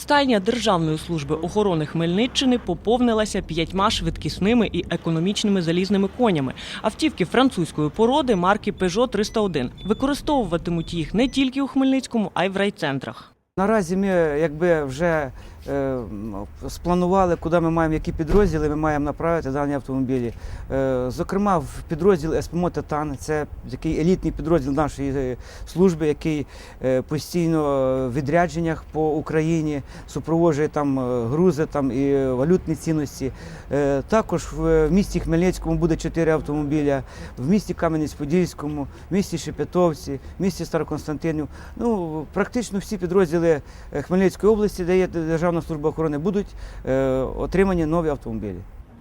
Стайня Державної служби охорони Хмельниччини поповнилася п'ятьма швидкісними і економічними залізними конями. Автівки французької породи марки Peugeot 301. Використовуватимуть їх не тільки у Хмельницькому, а й в райцентрах. Наразі ми якби вже е, спланували, куди ми маємо, які підрозділи ми маємо направити дані автомобілі. Е, зокрема, в підрозділ СПМО Титан, це такий елітний підрозділ нашої е, служби, який е, постійно в відрядженнях по Україні супроводжує там е, грузи там, і валютні цінності. Е, також в місті Хмельницькому буде чотири автомобіля, в місті Кам'янець-Подільському, в місті Шепетовці, в місті Староконстантинів. Ну, практично всі підрозділи е, Хмельницької області, де є Державна служба охорони, будуть е, отримані нові автомобілі.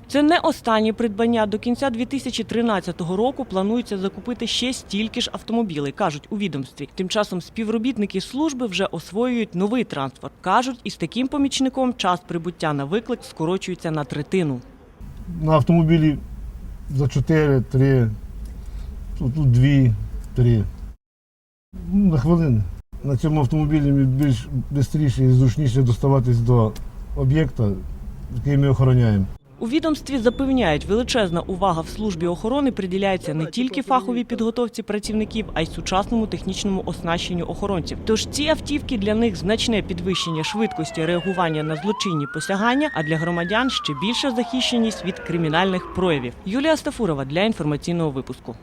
Це не останнє придбання. До кінця 2013 року планується закупити ще стільки ж автомобілей, кажуть у відомстві. Тим часом співробітники служби вже освоюють новий транспорт. кажуть, із таким помічником час прибуття на виклик скорочується на третину. На автомобілі за 4, 3, тут, тут 2, 3. Ну, на хвилини. На цьому автомобілі більш швидше і зручніше доставатись до об'єкта, який ми охороняємо. У відомстві запевняють, величезна увага в службі охорони приділяється не тільки фаховій підготовці працівників, а й сучасному технічному оснащенню охоронців. Тож ці автівки для них значне підвищення швидкості реагування на злочинні посягання, а для громадян ще більша захищеність від кримінальних проявів. Юлія Стафурова для інформаційного випуску.